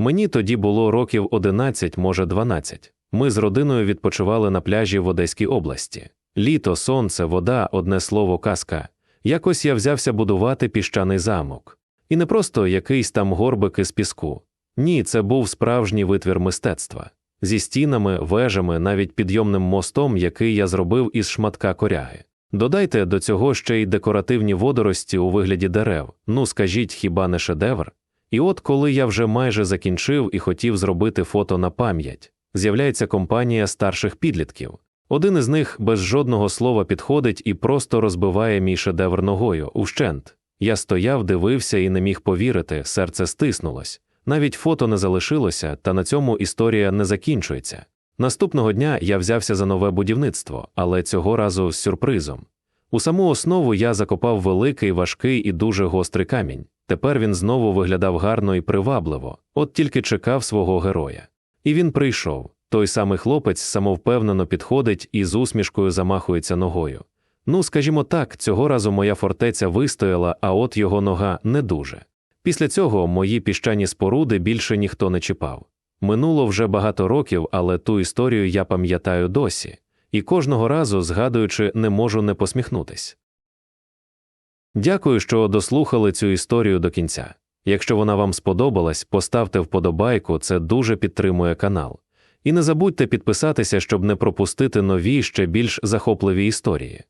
Мені тоді було років 11, може 12. Ми з родиною відпочивали на пляжі в Одеській області. Літо, сонце, вода, одне слово, казка. Якось я взявся будувати піщаний замок. І не просто якийсь там горбик із піску. Ні, це був справжній витвір мистецтва зі стінами, вежами, навіть підйомним мостом, який я зробив із шматка коряги. Додайте до цього ще й декоративні водорості у вигляді дерев. Ну скажіть, хіба не шедевр? І от коли я вже майже закінчив і хотів зробити фото на пам'ять, з'являється компанія старших підлітків. Один із них без жодного слова підходить і просто розбиває мій шедевр ногою ущент. Я стояв, дивився і не міг повірити, серце стиснулось. Навіть фото не залишилося, та на цьому історія не закінчується. Наступного дня я взявся за нове будівництво, але цього разу з сюрпризом. У саму основу я закопав великий, важкий і дуже гострий камінь. Тепер він знову виглядав гарно і привабливо, от тільки чекав свого героя. І він прийшов. Той самий хлопець самовпевнено підходить і з усмішкою замахується ногою. Ну, скажімо так, цього разу моя фортеця вистояла, а от його нога не дуже. Після цього мої піщані споруди більше ніхто не чіпав. Минуло вже багато років, але ту історію я пам'ятаю досі, і кожного разу, згадуючи, не можу не посміхнутись. Дякую, що дослухали цю історію до кінця. Якщо вона вам сподобалась, поставте вподобайку, це дуже підтримує канал. І не забудьте підписатися, щоб не пропустити нові ще більш захопливі історії.